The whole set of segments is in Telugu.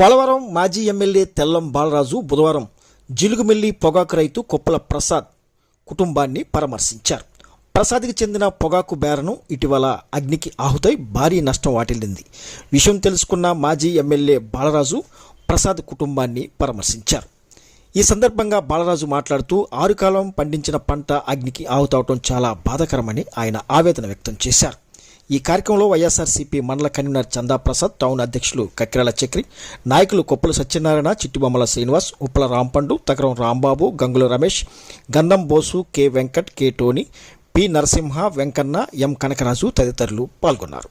పోలవరం మాజీ ఎమ్మెల్యే తెల్లం బాలరాజు బుధవారం జిలుగుమిల్లి పొగాకు రైతు కొప్పల ప్రసాద్ కుటుంబాన్ని పరామర్శించారు. ప్రసాద్కి చెందిన పొగాకు బేరను ఇటీవల అగ్నికి ఆహుతై భారీ నష్టం వాటిల్లింది. విషయం తెలుసుకున్న మాజీ ఎమ్మెల్యే బాలరాజు ప్రసాద్ కుటుంబాన్ని పరామర్శించారు. ఈ సందర్భంగా బాలరాజు మాట్లాడుతూ ఆరు కాలం పండించిన పంట అగ్నికి ఆహుతవటం చాలా బాధాకరమని ఆయన ఆవేదన వ్యక్తం చేశారు. ఈ కార్యక్రమంలో వైఎస్ఆర్సీపీ మండల కన్వీనర్ చందా ప్రసాద్ టౌన్ అధ్యక్షులు కక్కిరాల చక్రి నాయకులు కొప్పుల సత్యనారాయణ చిట్టిబొమ్మల శ్రీనివాస్ ఉప్పల రాంపండు తగరం Rambabu Gangula Ramesh Gandham Bosu K Venkat K Tony P Narasimha Venkanna M Kanakaraju తదితరులు పాల్గొన్నారు.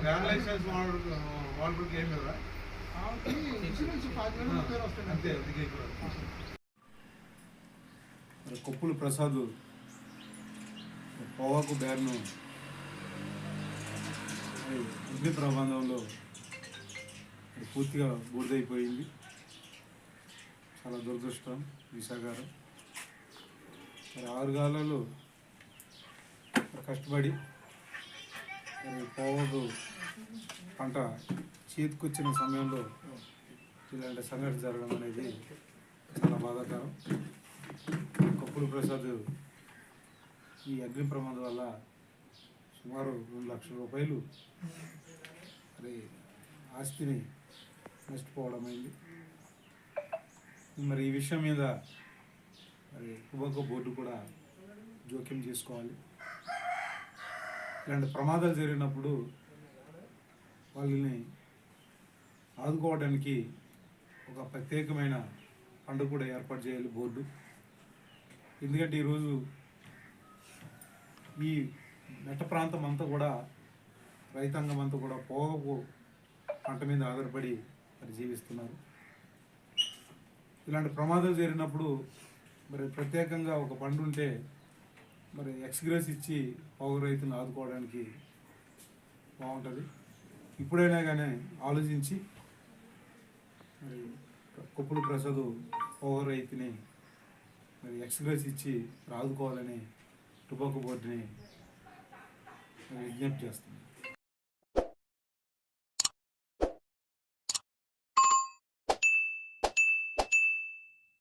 వ్యాన్ ప్రసాద్ వాడు వాడుకు ఏం లేదా అంతే అందుకే ఇక్కడ మరి కొప్పులు ప్రసాద్ పొగాకు బ్యార్ను అగ్ని ప్రబంధంలో పూర్తిగా బూడిదైపోయింది. చాలా దురదృష్టం విశాఖారం మరి ఆరు గాలలో కష్టపడి మరి పంట చేతికొచ్చిన సమయంలో ఇలాంటి సంఘటన జరగడం అనేది చాలా బాధాకరం. కప్పుడు ప్రసాద్ ఈ అగ్ని ప్రమాదం వల్ల సుమారు రెండు లక్షల రూపాయలు మరి ఆస్తిని నష్టపోవడం అయింది మరి ఈ విషయం మీద మరి టుబాకో బోర్డు కూడా జోక్యం చేసుకోవాలి. ఇలాంటి ప్రమాదాలు జరిగినప్పుడు వాళ్ళని ఆదుకోవడానికి ఒక ప్రత్యేకమైన పండుగ కూడా ఏర్పాటు చేయాలి బోర్డు. ఎందుకంటే ఈరోజు ఈ మెట్ట ప్రాంతం అంతా కూడా రైతాంగం అంతా కూడా పోగపు పంట మీద ఆధారపడి మరి జీవిస్తున్నారు. ఇలాంటి ప్రమాదం జరిగినప్పుడు మరి ప్రత్యేకంగా ఒక పండు ఉంటే మరి ఎక్స్గ్రెస్ ఇచ్చి పోగ రైతులను ఆదుకోవడానికి బాగుంటుంది. ఇప్పుడైనా కానీ ఆలోచించి మరి కొప్పులు ప్రసాద్ పోగ రైతుని మరి ఎక్స్గ్రెస్ ఇచ్చి ఆదుకోవాలని టుబాకో బోర్డుని విజ్ఞప్తి చేస్తున్నాను.